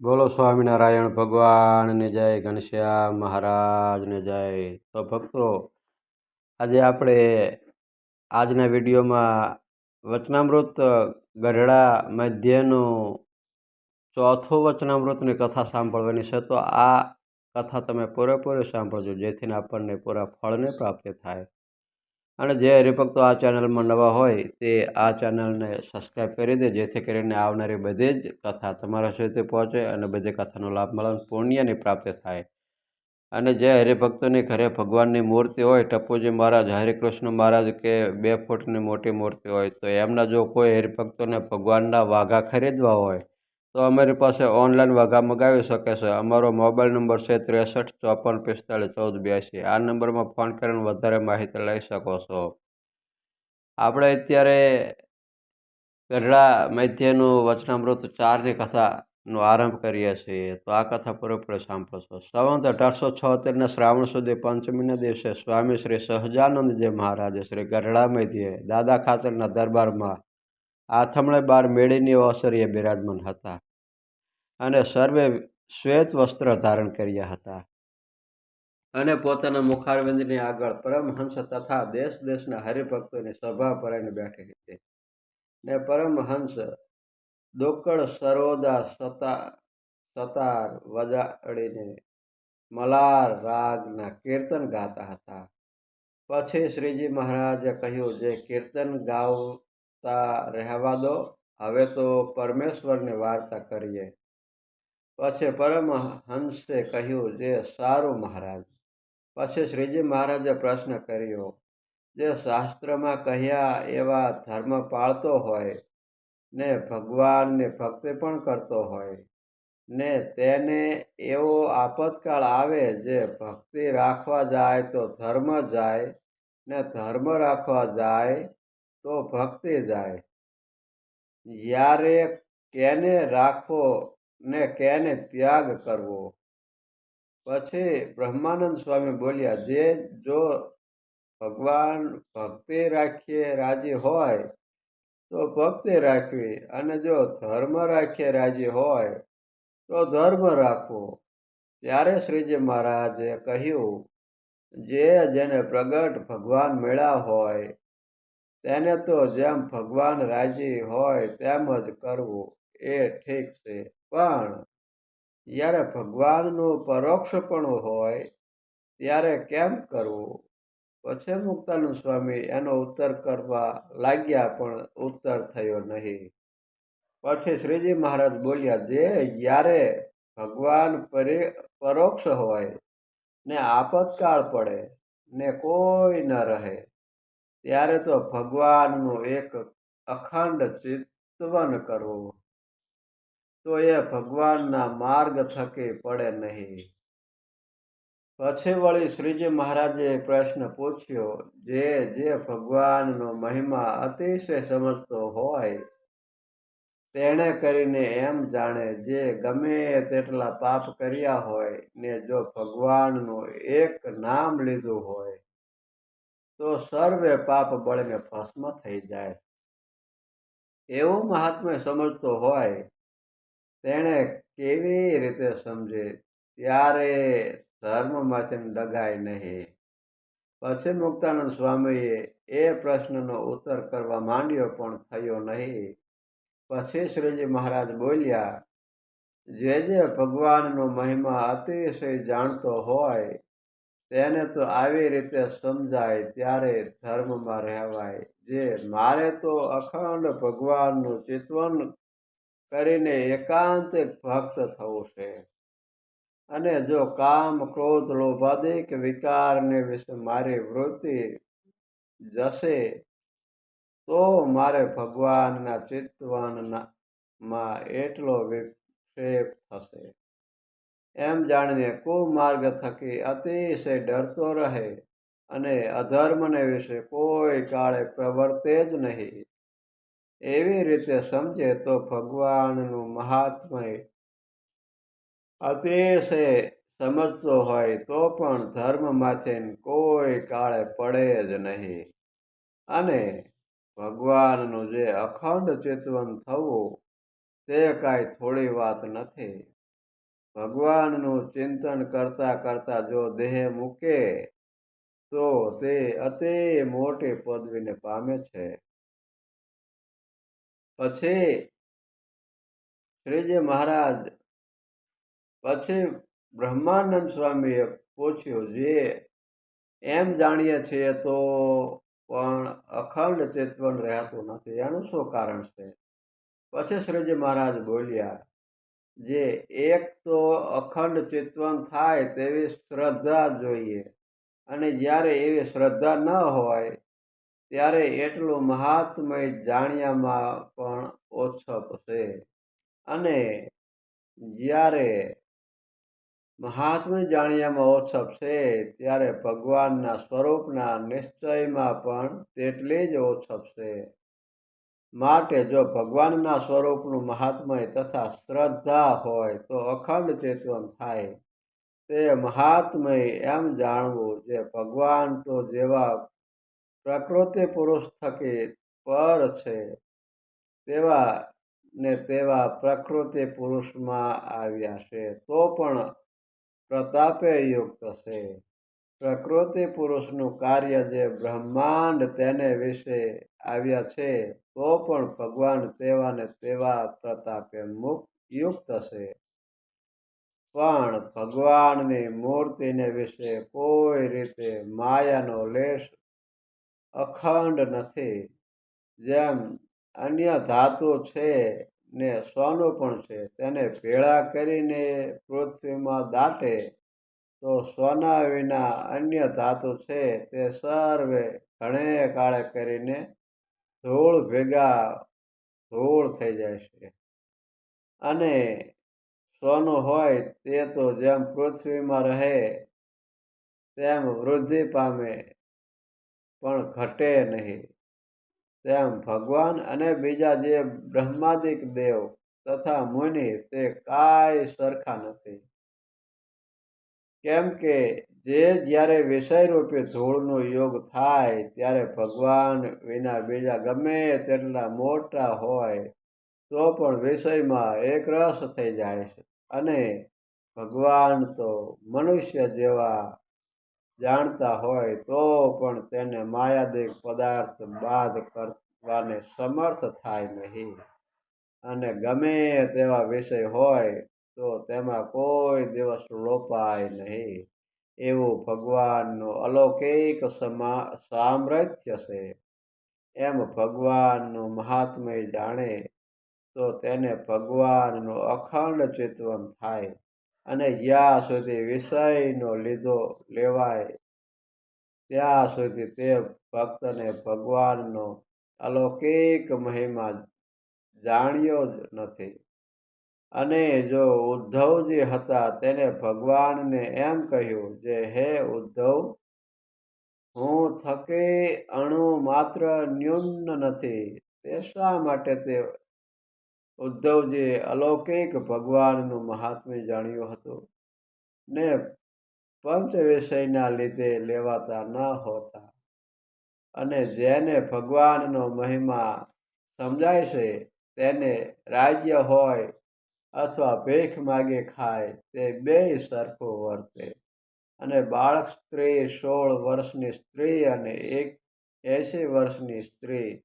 બોલો સ્વામિનારાયણ ભગવાનને જય ઘનશ્યામ મહારાજને જય. તો ભક્તો, આજે આપણે આજના વિડીયોમાં વચનામૃત ગઢડા મધ્યનું ચોથું વચનામૃતની કથા સાંભળવાની છે. તો આ કથા તમે પૂરેપૂરી સાંભળજો જેથી આપણને પૂરા ફળને પ્રાપ્ત થાય. અને જે હરિભક્તો આ ચેનલમાં નવા હોય તે આ ચેનલને સબસ્ક્રાઈબ કરી દે, જેથી કરીને આવનારી બધી જ કથા તમારા સુધી પહોંચે અને બધી કથાનો લાભ મળે પુણ્યની પ્રાપ્તિ થાય. અને જે હરિભક્તોની ઘરે ભગવાનની મૂર્તિ હોય, ટપુજી મહારાજ, હરિકૃષ્ણ મહારાજ કે બે ફૂટની મોટી મૂર્તિ હોય, તો એમના જો કોઈ હરિભક્તોને ભગવાનના વાઘા ખરીદવા હોય તો અમારી પાસે ઓનલાઈન વાઘા મગાવી શકે છે. અમારો મોબાઈલ નંબર છે ત્રેસઠ ચોપન પિસ્તાળીસ ચૌદ બ્યાસી. આ નંબરમાં ફોન કરીને વધારે માહિતી લઈ શકો છો. આપણે અત્યારે ગઢડા મધ્યનું વચનામૃત ચારની કથાનો આરંભ કરીએ છીએ. તો આ કથા પૂરેપૂરી સાંભળશો સંવંત અઢારસો છોતેરના શ્રાવણ સુધી પંચમીના દિવસે સ્વામી શ્રી સહજાનંદજી મહારાજે શ્રી ગઢડા મધ્યે દાદા ખાતરના દરબારમાં આથમણે બાર મેળીની અવસરીએ બિરાજમાન હતા અને સર્વે શ્વેત વસ્ત્ર ધારણ કર્યા હતા. અને પોતાના મુખારવિંદની આગળ પરમહંસ તથા દેશ દેશના હરિભક્તોની સભા પરાઈને બેઠી હતી. ને પરમહંસ દોકળ સરોદા સતા, સતાર વજાડીને મલાર રાગના કીર્તન ગાતા હતા. પછી શ્રીજી મહારાજે કહ્યું, જે કીર્તન ગાવતા રહેવા દો. હવે તો પરમેશ્વરની વાર્તા કરીએ. પછી પરમહંસે કહ્યું, જે સારું મહારાજ. પછી શ્રીજી મહારાજે પ્રશ્ન કર્યો, જે શાસ્ત્રમાં કહ્યા એવા ધર્મ પાળતો હોય, ને ભગવાનની ભક્તિ પણ કરતો હોય, ને તેને એવો આપતકાળ આવે જે ભક્તિ રાખવા જાય તો ધર્મ જાય, ને ધર્મ રાખવા જાય તો ભક્તિ જાય. યારે કેને રાખવો ને કેને ત્યાગ કરવો? પછી બ્રહ્માનંદ સ્વામી બોલ્યા, જે જો ભગવાન ભક્તિ રાખીએ રાજી હોય, તો ભક્તિ રાખવી. અને જો ધર્મ રાખીએ રાજી હોય, તો ધર્મ રાખવો. ત્યારે શ્રીજી મહારાજે કહ્યું, જે જેને પ્રગટ ભગવાન મેળા હોય તેને તો જેમ ભગવાન રાજી હોય તેમ જ કરવું એ ઠીક છે. પણ જ્યારે ભગવાનનું પરોક્ષપણું હોય, ત્યારે કેમ કરવું? પછી મુક્તાનંદ સ્વામી એનો ઉત્તર કરવા લાગ્યા પણ ઉત્તર થયો નહીં. પછી શ્રીજી મહારાજ બોલ્યા, જે જ્યારે ભગવાન પરે પરોક્ષ હોય ને આપતકાળ પડે ને કોઈ ન રહે ત્યારે તો ભગવાનનું એક અખંડ ચિંતવન કરવું. તો એ ભગવાનના માર્ગ થકી પડે નહીં. પછી વળી શ્રીજી મહારાજે પ્રશ્ન પૂછ્યો, જે જે ભગવાનનો મહિમા અતિશય સમજતો હોય, તેણે કરીને એમ જાણે જે ગમે તેટલા પાપ કર્યા હોય ને જો ભગવાનનું એક નામ લીધું હોય તો સર્વે પાપ બળને ભસ્મ થઈ જાય. એવું મહાત્મ્ય સમજતો હોય, તેણે કેવી રીતે સમજે? ત્યારે ધર્મમાંથી ડગાય નહીં. પછી મુક્તાનંદ સ્વામીએ એ પ્રશ્નનો ઉત્તર કરવા માંડ્યો પણ થયો નહીં. પછી શ્રીજી મહારાજ બોલ્યા, જે જે ભગવાનનો મહિમા અતિશય જાણતો હોય તેને તો આવી રીતે સમજાય ત્યારે ધર્મમાં રહેવાય. જે મારે તો અખંડ ભગવાનનું ચિતવન કરીને એકાંત ભક્ત થવું છે. અને જો કામ, ક્રોધ લોભાદિક વિકારને વિશે મારી વૃત્તિ જશે, તો મારે ભગવાનના ચિત્તવનમાં એટલો વિક્ષેપ થશે. એમ જાણીને કુમાર્ગ થકી અતિશય ડરતો રહે અને અધર્મને વિશે કોઈ કાળે પ્રવર્તે જ નહીં. એવી રીતે સમજે તો ભગવાનનું મહાત્મય અતિશય સમજતો હોય તો પણ ધર્મમાંથી કોઈ કાળે પડે જ નહીં. અને ભગવાનનું જે અખંડ ચેતવન થવું તે કાંઈ થોડી વાત નથી. ભગવાનનું ચિંતન કરતા કરતા જો દેહ મૂકે, તો તે અતિ મોટી પદવીને પામે છે. પછી શ્રીજી મહારાજ પછી બ્રહ્માનંદ સ્વામીએ પૂછ્યું, જે એમ જાણીએ છીએ તો પણ અખંડ ચેતવન રહેતું નથી. એનું શું કારણ છે? પછી શ્રીજી મહારાજ બોલ્યા જે એક તો અખંડ ચિતવન થાય તેવી શ્રદ્ધા જોઈએ. અને જ્યારે એવી શ્રદ્ધા ન હોય, ત્યારે એટલું મહાત્મય જાણ્યામાં પણ ઓછપ છે. અને જ્યારે મહાત્મય જાણ્યામાં ઓછપ છે, ત્યારે ભગવાનના સ્વરૂપના નિશ્ચયમાં પણ તેટલી જ ઓછપ છે. માટે જો ભગવાનના સ્વરૂપનું મહાત્મય તથા શ્રદ્ધા હોય, તો અખંડ ચેતવન થાય. તે મહાત્મય એમ જાણવું જે ભગવાન તો જેવા પ્રકૃતિ પુરુષ થકી પર છે, તેવા ને તેવા પ્રકૃતિ પુરુષમાં આવ્યા છે, તો પણ પ્રતાપે યુક્ત છે. પ્રકૃતિ પુરુષનું કાર્ય જે બ્રહ્માંડ તેને વિશે આવ્યા છે, તો પણ ભગવાન તેવા ને તેવા પ્રતાપે મુક્ત, યુક્ત છે. પણ ભગવાનની મૂર્તિને વિશે કોઈ રીતે માયાનો લેશ અખંડ નથી. જેમ અન્ય ધાતુ છે ને સોનું પણ છે, તેને ભેળા કરીને પૃથ્વીમાં દાટે તો સોના વિના અન્ય ધાતુ છે તે સર્વે ઘણે કાળે કરીને ધૂળ ભેગા ધૂળ થઈ જાય છે. અને સોનું હોય તે તો જેમ પૃથ્વીમાં રહે તેમ વૃદ્ધિ પામે પણ ઘટે નહીં. તેમ ભગવાન અને બીજા જે બ્રહ્માદિક દેવ તથા મુનિ તે કાંઈ સરખા નથી. કેમ કે જે જ્યારે વિષયરૂપી ધૂળનો યોગ થાય, ત્યારે ભગવાન વિના બીજા ગમે તેટલા મોટા હોય, તો પણ વિષયમાં એક રસ થઈ જાય છે. અને ભગવાન તો મનુષ્ય જેવા જાણતા હોય, તો પણ તેને માયાદિક પદાર્થ બાદ કરવાને સમર્થ થાય નહીં. અને ગમે તેવા વિષય હોય તો તેમાં કોઈ દિવસ લોપાય નહીં. એવું ભગવાનનું અલૌકિક સમા, સામ્રાજ્ય છે. એમ ભગવાનનું મહાત્મય જાણે તો તેને ભગવાનનું અખંડ ચિતવન થાય અને જ્યાં સુધી વિષયનો લીધો લેવાય, ત્યાં સુધી તે ભક્તને ભગવાનનો અલૌકિક મહિમા જાણ્યો જ નથી. અને જો ઉદ્ધવજી હતા તેને ભગવાનને એમ કહ્યું જે, હે ઉદ્ધવ, હું થકે અણુ માત્ર ન્યૂન નથી. તે શા માટે તે? ઉદ્ધવજીએ અલૌકિક ભગવાનનું મહાત્મ્ય જાણ્યું હતું ને પંચ વિષયના લીધે લેવાતા ન હોતા. અને જેને ભગવાનનો મહિમા સમજાય છે તેને રાજ્ય હોય અથવા ભેખ માગે ખાય તે બે સરખું વર્તે. અને બાળક સ્ત્રી સોળ વર્ષની સ્ત્રી અને એક એંશી વર્ષની સ્ત્રી,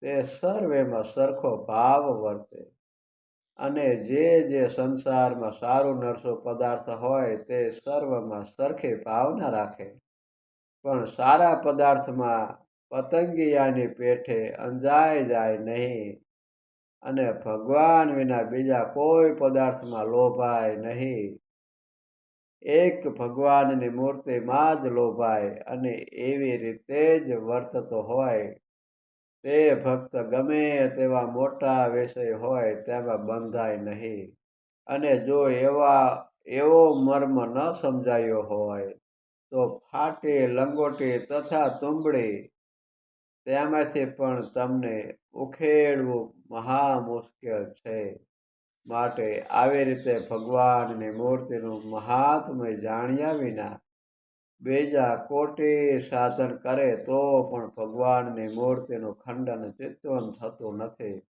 તે સર્વેમાં સરખો ભાવ વર્તે. અને જે જે સંસારમાં સારું નરસો પદાર્થ હોય તે સર્વમાં સરખી ભાવના રાખે. પણ સારા પદાર્થમાં પતંગિયાની પેઠે અંજાય જાય નહીં. અને ભગવાન વિના બીજા કોઈ પદાર્થમાં લોભાય નહીં. એક ભગવાનની મૂર્તિમાં જ લોભાય અને એવી રીતે જ વર્તતો હોય. તે ભક્ત ગમે તેવા મોટા વિષય હોય તેમાં બંધાય નહીં. અને જો એવા, એવો મર્મ ન સમજાયો હોય, તો ફાટી, લંગોટી તથા તુંબડી, તેમાંથી પણ તમને ઉખેડવું મહા મુશ્કેલ છે. માટે આવી રીતે ભગવાનની મૂર્તિનું મહાત્મય જાણ્યા વિના બીજા કોટી સાધન કરે તો પણ ભગવાનની મૂર્તિનું ખંડન ચિત્તવન થતું નથી.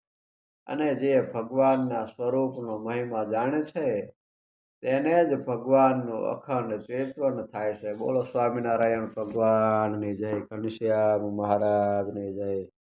અને જે ભગવાનના સ્વરૂપનો મહિમા જાણે છે, તેને જ ભગવાનનું અખંડ ચેતવન થાય છે. બોલો સ્વામિનારાયણ ભગવાનની જય, ઘનશ્યામ મહારાજની જય.